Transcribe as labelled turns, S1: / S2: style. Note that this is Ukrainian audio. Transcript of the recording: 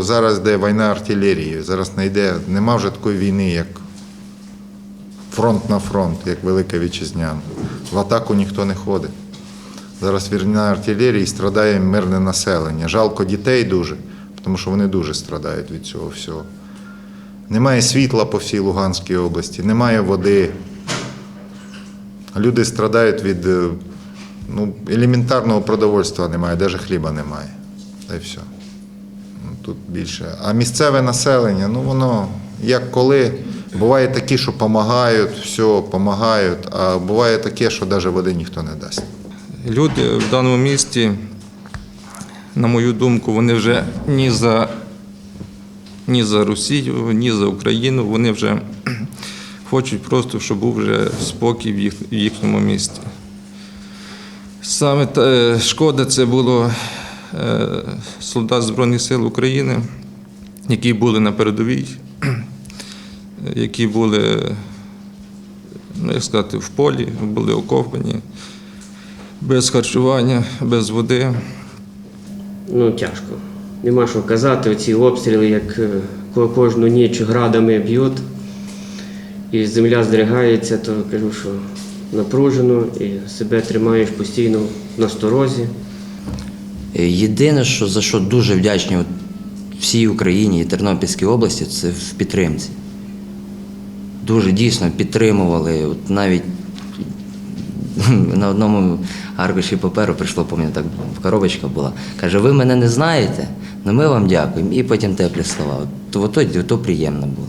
S1: Зараз йде війна артилерії. Зараз не йде, нема вже такої війни, як фронт на фронт, як Велика Вітчизняна. В атаку ніхто не ходить. Зараз війна артилерії страдає мирне населення. Жалко дітей дуже, тому що вони дуже страдають від цього всього. Немає світла по всій Луганській області, немає води. Люди страдають від е, ну, елементарного продовольства немає, навіть хліба немає. Та й все. Тут більше. А місцеве населення, ну воно як коли. Буває такі, що допомагають, все, допомагають, а буває таке, що навіть води ніхто не дасть.
S2: Люди в даному місті, на мою думку, вони вже ні за, ні за Росію, ні за Україну, вони вже хочуть просто, щоб був вже спокій в, їх, в їхньому місті. Саме та, е, шкода це було солдат Збройних сил України, які були на передовій, які були, ну, як сказати, в полі, були окопані без харчування, без води.
S3: Ну, тяжко. Нема що казати, оці обстріли, як е, кожну ніч градами б'ють, і земля здригається, то кажу, що напружено і себе тримаєш постійно в насторозі.
S4: Єдине, що за що дуже вдячні всій Україні і Тернопільській області, це в підтримці. Дуже дійсно підтримували. От навіть на одному аркуші паперу прийшло, пам'ятаю, так коробочка була. Каже, ви мене не знаєте, але ми вам дякуємо. І потім теплі слова. То, то, то приємно було.